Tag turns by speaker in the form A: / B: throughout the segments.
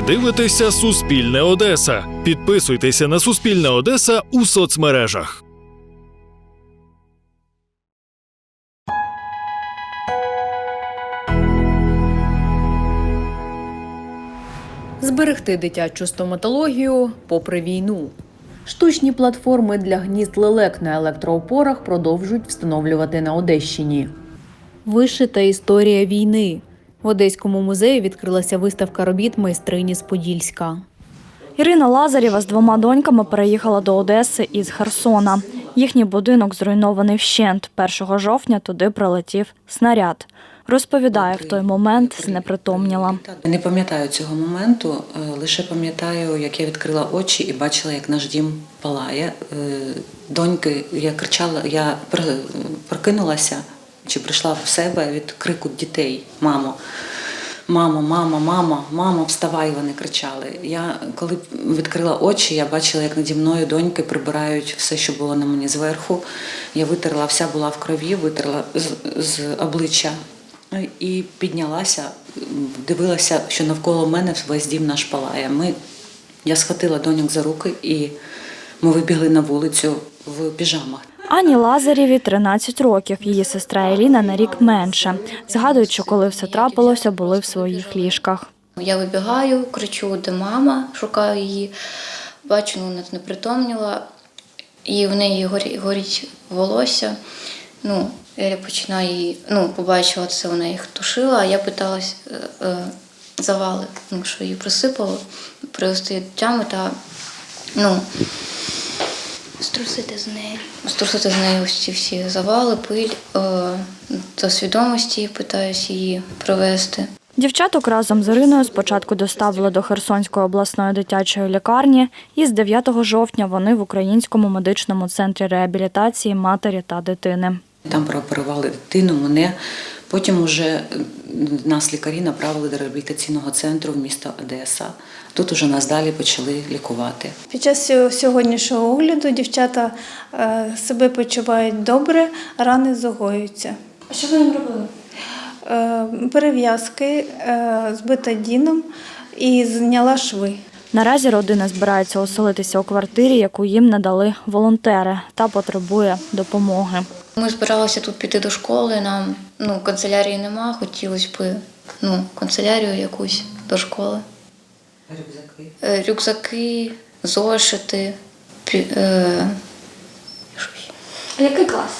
A: Ви дивитеся Суспільне Одеса. Підписуйтеся на Суспільне Одеса у соцмережах.
B: Зберегти дитячу стоматологію попри війну. Штучні платформи для гнізд лелек на електроопорах продовжують встановлювати на Одещині. Вишита історія війни. В Одеському музеї відкрилася виставка робіт майстрині з Подільська.
C: Ірина Лазарєва з двома доньками переїхала до Одеси із Херсона. Їхній будинок зруйнований вщент. 1 жовтня туди прилетів снаряд. Розповідає, в той момент знепритомніла.
D: Не пам'ятаю цього моменту, е, лише пам'ятаю, як я відкрила очі і бачила, як наш дім палає. Е, Доньки, я кричала, я прокинулася чи прийшла в себе від крику дітей. Мамо, мамо, мамо, мамо, мамо, вставай, вони кричали. Я коли відкрила очі, я бачила, як наді мною доньки прибирають все, що було на мені зверху. Я витерла, вся була в крові, витерла з, з обличчя і піднялася, дивилася, що навколо мене весь дім наш палає. Ми, я схватила доньок за руки і ми вибігли на вулицю в піжамах.
C: Ані Лазарєві 13 років. Її сестра Еліна на рік менше. Згадують, що коли все трапилося, були в своїх ліжках.
E: Я вибігаю, кричу, де мама, шукаю її. Бачу, ну, вона непритомніла, і в неї горі- горить волосся. Ну, я починаю її, ну, побачила це, вона їх тушила, а я питалась е, е, завали, ну, що її присипало, привести тями та ну, струсити з неї. Струсити з неї ось ці всі завали, пиль, е, до свідомості питаюсь її привести.
C: Дівчаток разом з Іриною спочатку доставили до Херсонської обласної дитячої лікарні, і з 9 жовтня вони в Українському медичному центрі реабілітації матері та дитини.
D: Там прооперували дитину, мене. Потім уже нас лікарі направили до реабілітаційного центру в місто Одеса. Тут уже нас далі почали лікувати.
F: Під час сьогоднішнього огляду дівчата е, себе почувають добре, рани загоюються.
C: А що ви їм робили?
F: Е, Перев'язки е, з бетадіном і зняла шви.
C: Наразі родина збирається оселитися у квартирі, яку їм надали волонтери, та потребує допомоги.
E: Ми збиралися тут піти до школи. Нам ну, канцелярії нема, хотілося б ну, канцелярію якусь до школи.
D: Рюкзаки.
E: Е, Рюкзаки, зошити, пі- е.
C: А який клас?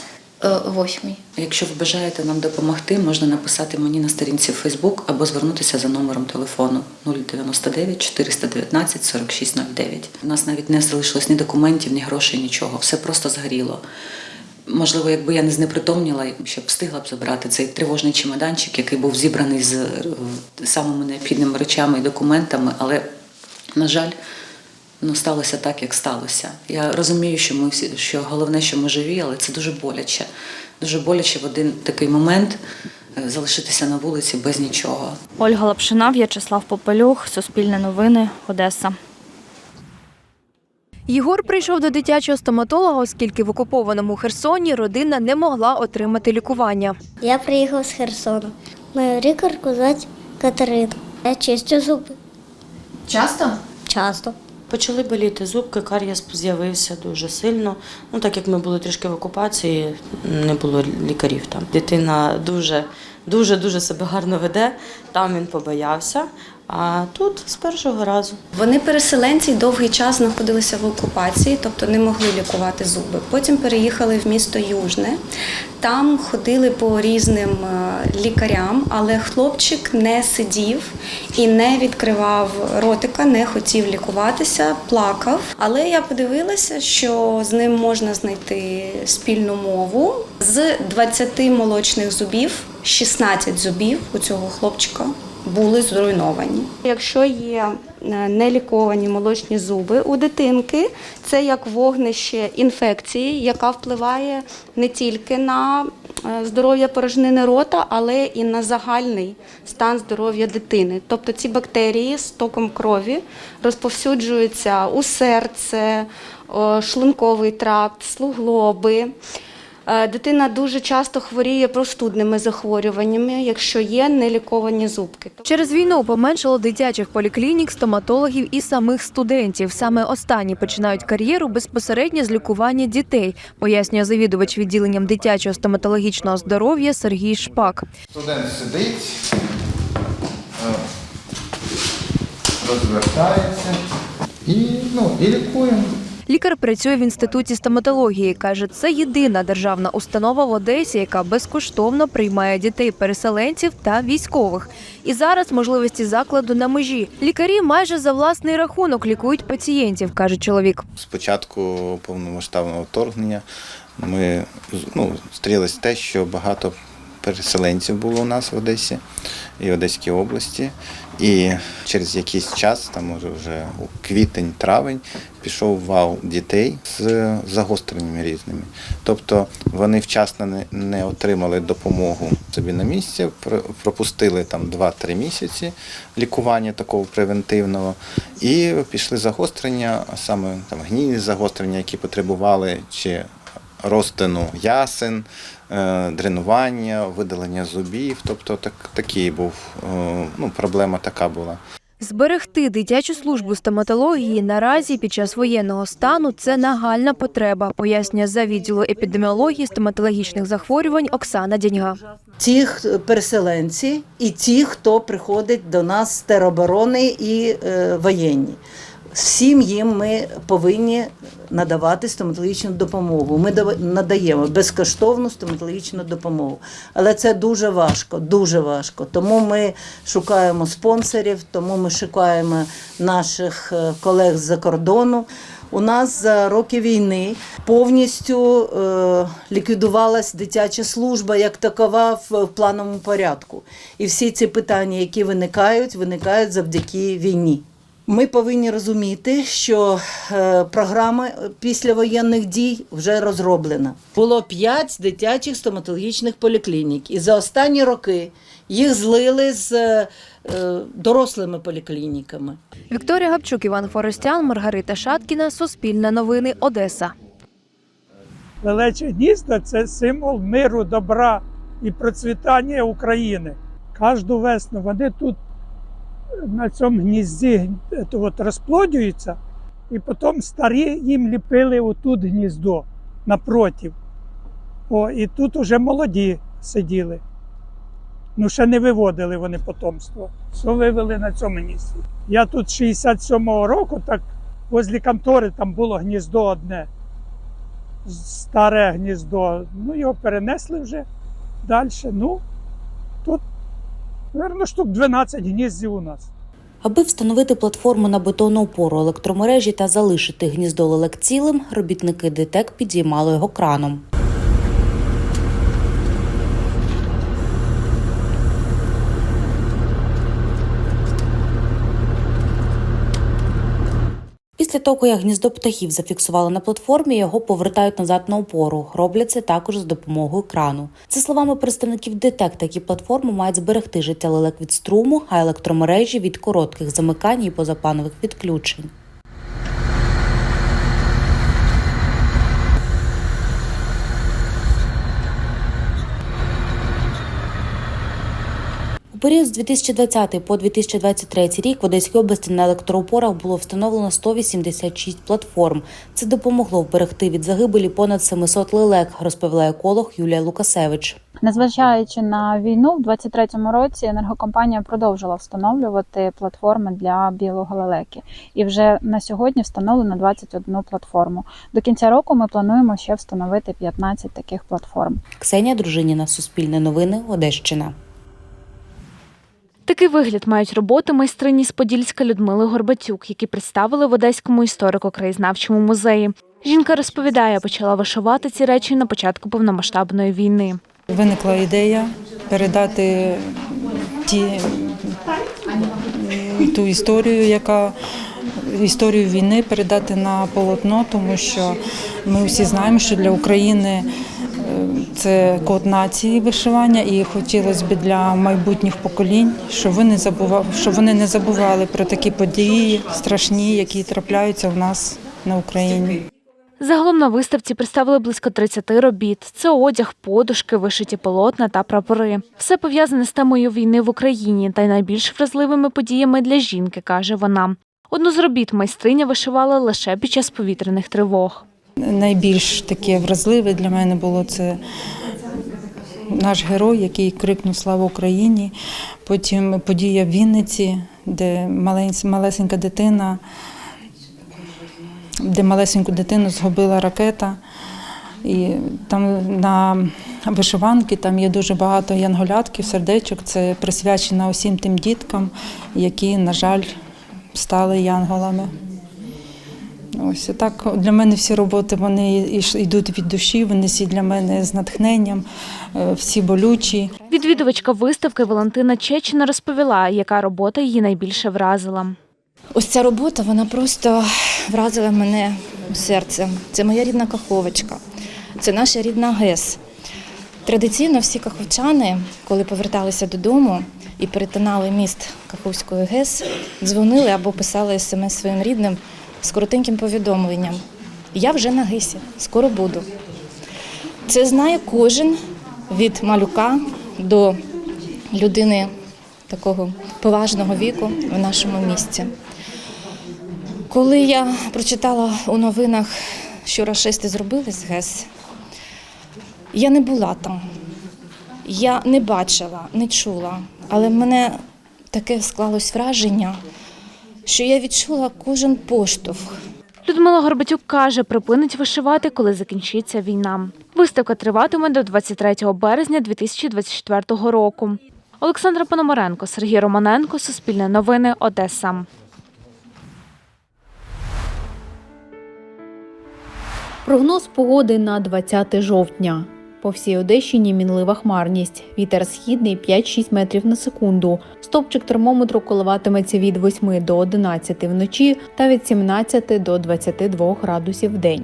E: Е, восьмий.
D: Якщо ви бажаєте нам допомогти, можна написати мені на сторінці в Facebook або звернутися за номером телефону 099 419 4609. У нас навіть не залишилось ні документів, ні грошей, нічого. Все просто згоріло. Можливо, якби я не знепритомніла, ще б встигла б забрати цей тривожний чемоданчик, який був зібраний з е, самими необхідними речами і документами, але, на жаль, ну, сталося так, як сталося. Я розумію, що ми всі, що головне, що ми живі, але це дуже боляче. Дуже боляче в один такий момент е, залишитися на вулиці без нічого.
C: Ольга Лапшина, В'ячеслав Попелюх, Суспільне новини, Одеса.
G: Єгор прийшов до дитячого стоматолога, оскільки в окупованому Херсоні родина не могла отримати лікування.
H: Я приїхав з Херсону. Мою лікарку звати Катерина. Я чистю зуби.
G: Часто?
H: Часто.
I: Почали боліти зубки, карієс з'явився дуже сильно. Ну, так як ми були трішки в окупації, не було лікарів там. Дитина дуже, дуже, дуже себе гарно веде. Там він побоявся, а тут з першого разу.
J: Вони переселенці довгий час знаходилися в окупації, тобто не могли лікувати зуби. Потім переїхали в місто Южне. Там ходили по різним е, лікарям, але хлопчик не сидів і не відкривав ротика, не хотів лікуватися, плакав. Але я подивилася, що з ним можна знайти спільну мову. З 20 молочних зубів 16 зубів у цього хлопчика були зруйновані. Якщо є е, неліковані молочні зуби у дитинки, це як вогнище інфекції, яка впливає не тільки на е, здоров'я порожнини рота, але і на загальний стан здоров'я дитини. Тобто ці бактерії з током крові розповсюджуються у серце, шлунковий тракт, слуглоби. Е, Дитина дуже часто хворіє простудними захворюваннями, якщо є неліковані зубки.
G: Через війну поменшало дитячих поліклінік, стоматологів і самих студентів. Саме останні починають кар'єру безпосередньо з лікування дітей, пояснює завідувач відділенням дитячого стоматологічного здоров'я Сергій Шпак.
K: Студент сидить, е, розвертається і, ну, і лікуємо.
G: Лікар працює в інституті стоматології. каже, це єдина державна установа в Одесі, яка безкоштовно приймає дітей-переселенців та військових. І зараз можливості закладу на межі. Лікарі майже за власний рахунок лікують пацієнтів, каже чоловік.
K: З початку повномасштабного вторгнення ми ну, стрілись те, що багато переселенців було у нас в Одесі і Одеській області. І через якийсь час, там може вже у квітень-травень, пішов вал дітей з загостреннями різними. Тобто вони вчасно не, отримали допомогу собі на місці, пропустили там 2-3 місяці лікування такого превентивного, і пішли загострення, саме там гнійні загострення, які потребували чи розтину ясен, дренування, видалення зубів. Тобто так, такий був, е, ну, проблема така була.
G: Зберегти дитячу службу стоматології наразі під час воєнного стану це нагальна потреба, пояснює за відділу епідеміології стоматологічних захворювань Оксана Дяньга.
L: ті переселенці і ті, хто приходить до нас з тероборони і е, воєнні. Всім їм ми повинні надавати стоматологічну допомогу. Ми надаємо безкоштовну стоматологічну допомогу. Але це дуже важко, дуже важко. Тому ми шукаємо спонсорів, тому ми шукаємо наших е, колег з-за кордону. У нас за роки війни повністю е, ліквідувалась дитяча служба як такова в, в плановому порядку. І всі ці питання, які виникають, виникають завдяки війні. Ми повинні розуміти, що е, програма післявоєнних дій вже розроблена. Було п'ять дитячих стоматологічних поліклінік, і за останні роки їх злили з е, дорослими поліклініками.
G: Вікторія Гапчук, Іван Форостян, Маргарита Шаткіна, Суспільне новини, Одеса.
M: Лелече гнізда це символ миру, добра і процвітання України. Кожну весну вони тут на цьому гнізді то от розплодюються, і потім старі їм ліпили отут гніздо напротив. О, і тут уже молоді сиділи. Ну, ще не виводили вони потомство. Все вивели на цьому гнізді. Я тут 67-го року, так возле контори там було гніздо одне старе гніздо. Ну, його перенесли вже далі. Ну, тут, мабуть, штук 12 гніздів у нас.
B: Аби встановити платформу на бетонну опору електромережі та залишити гніздо лелек цілим, робітники ДТЕК підіймали його краном. Після того, як гніздо птахів зафіксували на платформі, його повертають назад на опору. Роблять це також з допомогою крану. За словами представників ДТЕК, такі платформи мають зберегти життя лелек від струму, а електромережі від коротких замикань і позапланових відключень. Період з 2020 по 2023 рік в Одеській області на електроопорах було встановлено 186 платформ. Це допомогло вберегти від загибелі понад 700 лелек, розповіла еколог Юлія Лукасевич.
N: Незважаючи на війну, в 2023 році енергокомпанія продовжила встановлювати платформи для білого лелеки. І вже на сьогодні встановлено 21 платформу. До кінця року ми плануємо ще встановити 15 таких платформ.
B: Ксенія Дружиніна, Суспільне новини, Одещина.
O: Такий вигляд мають роботи майстрині з Подільська Людмили Горбатюк, які представили в Одеському історико-краєзнавчому музеї. Жінка розповідає, почала вишивати ці речі на початку повномасштабної війни.
P: Виникла ідея передати ті, ту історію, яка історію війни передати на полотно, тому що ми всі знаємо, що для України е, це код нації вишивання, і хотілося б для майбутніх поколінь, щоб вони забували, щоб вони не забували про такі події страшні, які трапляються в нас на Україні.
O: Загалом на виставці представили близько 30 робіт. Це одяг, подушки, вишиті полотна та прапори. Все пов'язане з темою війни в Україні та й найбільш вразливими подіями для жінки, каже вона. Одну з робіт майстриня вишивала лише під час повітряних тривог.
P: Найбільш таке вразливе для мене було це наш герой, який крикнув Слава Україні. Потім подія в Вінниці, де малесенька дитина, де малесеньку дитину згубила ракета. І там на вишиванки там є дуже багато янголятків, сердечок. Це присвячено усім тим діткам, які, на жаль, стали янголами. Ось так для мене всі роботи вони іш- йдуть від душі, вони всі для мене з натхненням, е, всі болючі.
O: Відвідувачка виставки Валентина Чечина розповіла, яка робота її найбільше вразила.
F: Ось ця робота вона просто вразила мене серцем. Це моя рідна Каховочка, це наша рідна ГЕС. Традиційно всі каховчани, коли поверталися додому і перетинали міст Каховської ГЕС, дзвонили або писали смс своїм рідним з коротеньким повідомленням. Я вже на ГЕСі, скоро буду. Це знає кожен від малюка до людини такого поважного віку в нашому місті. Коли я прочитала у новинах, що рашисти зробили з ГЕС, я не була там. Я не бачила, не чула, але в мене таке склалось враження, що я відчула кожен поштовх.
O: Людмила Горбатюк каже, припинить вишивати, коли закінчиться війна. Виставка триватиме до 23 березня 2024 року. Олександра Пономаренко, Сергій Романенко, Суспільне новини, Одеса.
B: Прогноз погоди на 20 жовтня. По всій Одещині мінлива хмарність. Вітер східний 5-6 метрів на секунду. Стопчик термометру коливатиметься від 8 до 11 вночі та від 17 до 22 градусів в день.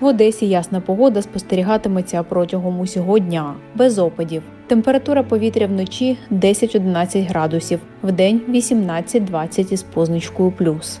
B: В Одесі ясна погода спостерігатиметься протягом усього дня, без опадів. Температура повітря вночі 10-11 градусів, вдень 18-20 із позначкою плюс.